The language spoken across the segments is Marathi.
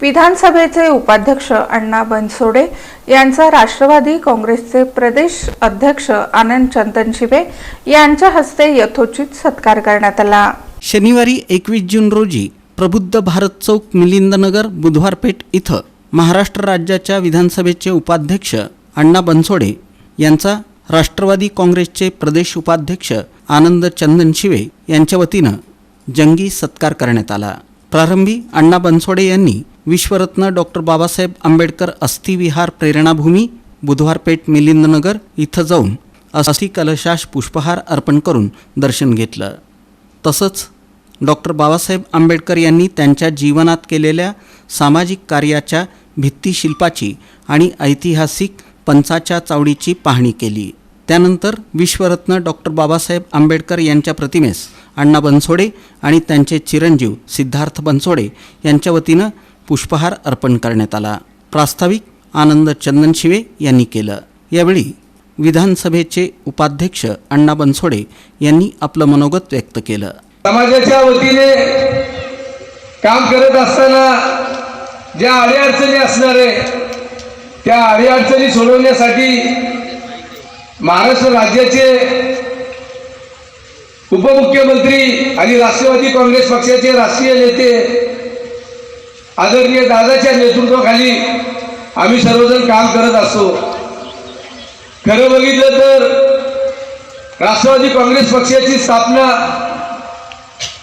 विधानसभेचे उपाध्यक्ष अण्णा बनसोडे यांचा राष्ट्रवादी काँग्रेसचे प्रदेश अध्यक्ष आनंद चंदन शिवे यांच्या हस्ते यथोचित सत्कार करण्यात आला. शनिवारी एकवीस जून रोजी प्रबुद्ध भारत चौक मिलिंदनगर बुधवारपेठ इथं महाराष्ट्र राज्याच्या विधानसभेचे उपाध्यक्ष अण्णा बनसोडे यांचा राष्ट्रवादी काँग्रेसचे प्रदेश उपाध्यक्ष आनंद चंदन शिवे यांच्या वतीनं जंगी सत्कार करण्यात आला. प्रारंभी अण्णा बनसोडे यांनी विश्वरत्न डॉक्टर बाबासाहेब आंबेडकर अस्थिविहार प्रेरणाभूमी बुधवारपेठ मिलिंदनगर इथं जाऊन अस्थि कलशास पुष्पहार अर्पण करून दर्शन घेतलं. तसंच डॉक्टर बाबासाहेब आंबेडकर यांनी त्यांच्या जीवनात केलेल्या सामाजिक कार्याच्या भित्तिशिल्पाची आणि ऐतिहासिक पंचाच्या चावडीची पाहणी केली. त्यानंतर विश्वरत्न डॉक्टर बाबासाहेब आंबेडकर यांच्या प्रतिमेस अण्णा बनसोडे आणि त्यांचे चिरंजीव सिद्धार्थ बनसोडे यांच्या वतीनं पुष्पहार अर्पण करण्यात आला. प्रास्ताविक आनंद चंदनशिवे यांनी केलं. यावेळी विधानसभेचे उपाध्यक्ष अण्णा बनसोडे यांनी आपलं मनोगत व्यक्त केलं. समाजाच्या वतीने काम करत असताना ज्या अडीअडचणी असणार आहे त्या अडीअडचणी सोडवण्यासाठी महाराष्ट्र राज्याचे उपमुख्यमंत्री आणि राष्ट्रवादी काँग्रेस पक्षाचे राष्ट्रीय नेते आदरणीय दादाच्या नेतृत्वाखाली आम्ही सर्वजण काम करत असतो. खरं बघितलं तर राष्ट्रवादी काँग्रेस पक्षाची स्थापना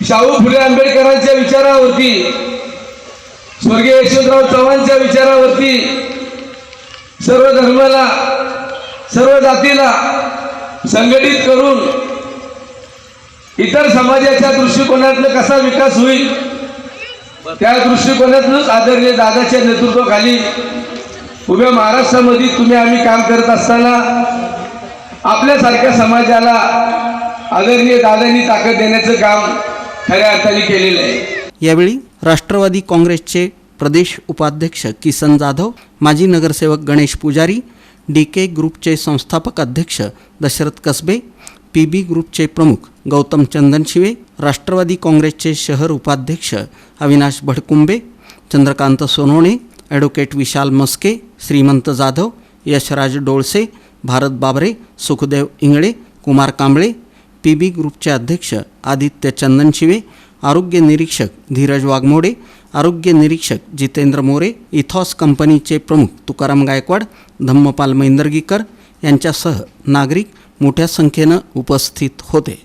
शाहू फुले आंबेडकरांच्या विचारावरती स्वर्गीय यशवंतराव चव्हाणच्या विचारावरती सर्व धर्माला सर्व जातीला संघटित करून इतर समाजाच्या दृष्टिकोनातनं कसा विकास होईल त्या दृष्टिकोनातूनच आदरणीय दादाच्या नेतृत्वाखाली उभ्या महाराष्ट्रामध्ये तुम्ही आम्ही काम करत असताना आपल्यासारख्या समाजाला आदरणीय दादांनी ताकद देण्याचं काम खऱ्या अर्थाने केलेलं आहे. यावेळी राष्ट्रवादी काँग्रेसचे प्रदेश उपाध्यक्ष किसन जाधव माजी नगरसेवक गणेश पुजारी डी के ग्रुपचे संस्थापक अध्यक्ष दशरथ कसबे पी बी ग्रुपचे प्रमुख गौतम चंदनशिवे राष्ट्रवादी काँग्रेसचे शहर उपाध्यक्ष Avinash Bhadkumbe Chandrakant Sonawane advocate Vishal Maske Shrimant Jadhav Yashraj Dolse Bharat Babre Sukhdev Ingle Kumar Kamble P B ग्रुपचे अध्यक्ष आदित्य चंदनशिवे आरोग्य निरीक्षक धीरज वाघमोडे आरोग्य निरीक्षक जितेंद्र मोरे इथॉस कंपनीचे प्रमुख तुकाराम गायकवाड धम्मपाल मैंदर्गीकर यांच्यासह नागरिक मोठ्या संख्येनं उपस्थित होते.